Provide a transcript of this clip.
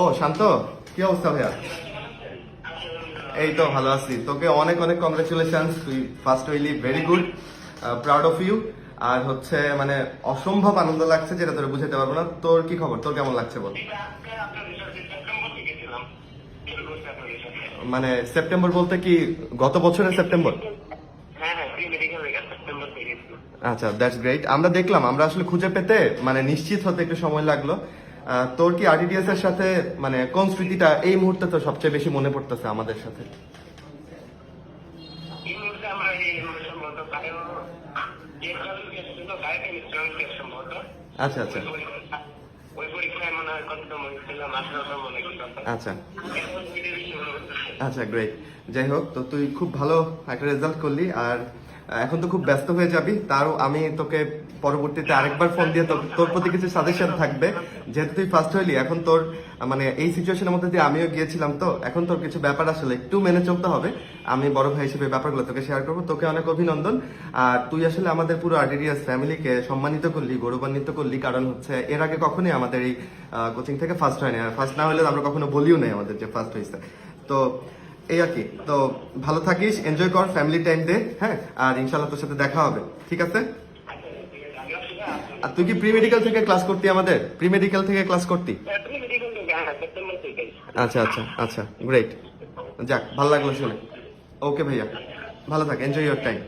ও, শান্ত, কি অবস্থা ভাইয়া? এই তো ভালো আছি। তোকে অনেক অনেক কংগ্রেচুলেশন তুই first Willy very good proud of you আর হচ্ছে মানে অসম্ভব আনন্দ লাগছে যেটা তোর বুঝাতে পারব না। তোর কি খবর? তোর কেমন লাগছে বল? মানে সেপ্টেম্বর বলতে কি গত বছরের সেপ্টেম্বর আচ্ছা দ্যাটস গ্রেট আমরা দেখলাম, আমরা আসলে খুঁজে পেতে মানে নিশ্চিত হতে একটু সময় লাগল। তোর কি আরডিডিএস এর সাথে মানে কোন স্মৃতিটা এই মুহূর্তে তো সবচেয়ে বেশি মনে পড়তেছে আমাদের সাথে? আচ্ছা আচ্ছা। আচ্ছা এখন দুইটা বেশি মনে করতেছে আচ্ছা গ্রেট যাই হোক, তো তুই খুব ভালো একটা রেজাল্ট করলি আর এখন তো খুব ব্যস্ত হয়ে যাবি, তারও আমি তোকে পরবর্তীতে আরেকবার ফোন দিয়ে তোর- প্রতি কিছু সাজেশন থাকবে। যেহেতু তুই ফার্স্ট হইলি, এখন তোর মানে এই সিচুয়েশনের মধ্যে দিয়ে আমিও গিয়েছিলাম তো, এখন তোর কিছু ব্যাপার আসলে একটু মেনে চলতে হবে। আমি বড় ভাই হিসেবে ব্যাপারগুলো তোকে শেয়ার করব। তোকে অনেক অভিনন্দন। আর তুই আসলে আমাদের পুরো আর্টিডিয়াস ফ্যামিলিকে সম্মানিত করলি, গৌরবান্বিত করলি, কারণ হচ্ছে এর আগে কখনোই আমাদের এই কোচিং থেকে ফার্স্ট হয়নি। আর ফার্স্ট না হলে আমরা কখনো বলিও নাই আমাদের যে ফার্স্ট হয়েছে। তো এই আর কি। তো ভালো থাকিস এনজয় কর ফ্যামিলি টাইম দে হ্যাঁ? আর ইনশাল্লাহ তোর সাথে দেখা হবে, ঠিক আছে? আর তুই কি প্রি মেডিকেল থেকে ক্লাস করতি আমাদের? প্রি মেডিকেল থেকে ক্লাস করতি? আচ্ছা আচ্ছা আচ্ছা গ্রেট যাক, ভালো লাগল শুনে। ওকে ভাইয়া, ভালো থাক এনজয় ইউর টাইম